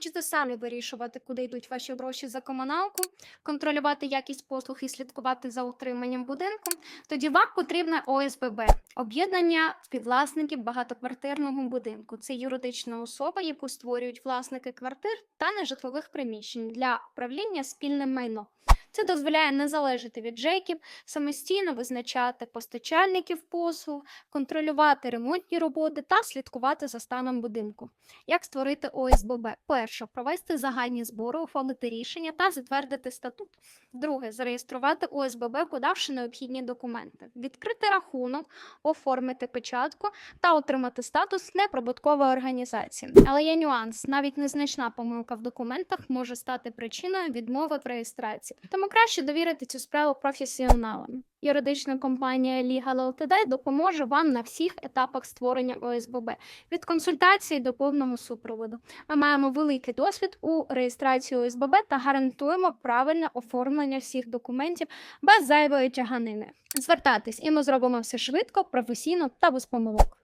хочете самі вирішувати, куди йдуть ваші гроші за комуналку, контролювати якість послуг і слідкувати за утриманням будинку, тоді вам потрібна ОСББ об'єднання співвласників багатоквартирного будинку. Це юридична особа, яку створюють власники квартир та нежитлових приміщень для управління спільним майном. Це дозволяє не залежати від ЖЕКів, самостійно визначати постачальників послуг, контролювати ремонтні роботи та слідкувати за станом будинку. Як створити ОСББ? Перше провести загальні збори, ухвалити рішення та затвердити статут. Друге зареєструвати ОСББ, подавши необхідні документи, відкрити рахунок, оформити печатку та отримати статус неприбуткової організації. Але є нюанс: навіть незначна помилка в документах може стати причиною відмови в реєстрації. Тому краще довірити цю справу професіоналам. Юридична компанія Legal Ltd допоможе вам на всіх етапах створення ОСББ від консультації до повного супроводу. Ми маємо великий досвід у реєстрації ОСББ та гарантуємо правильне оформлення всіх документів без зайвої тяганини. Звертайтесь, і ми зробимо все швидко, професійно та без помилок.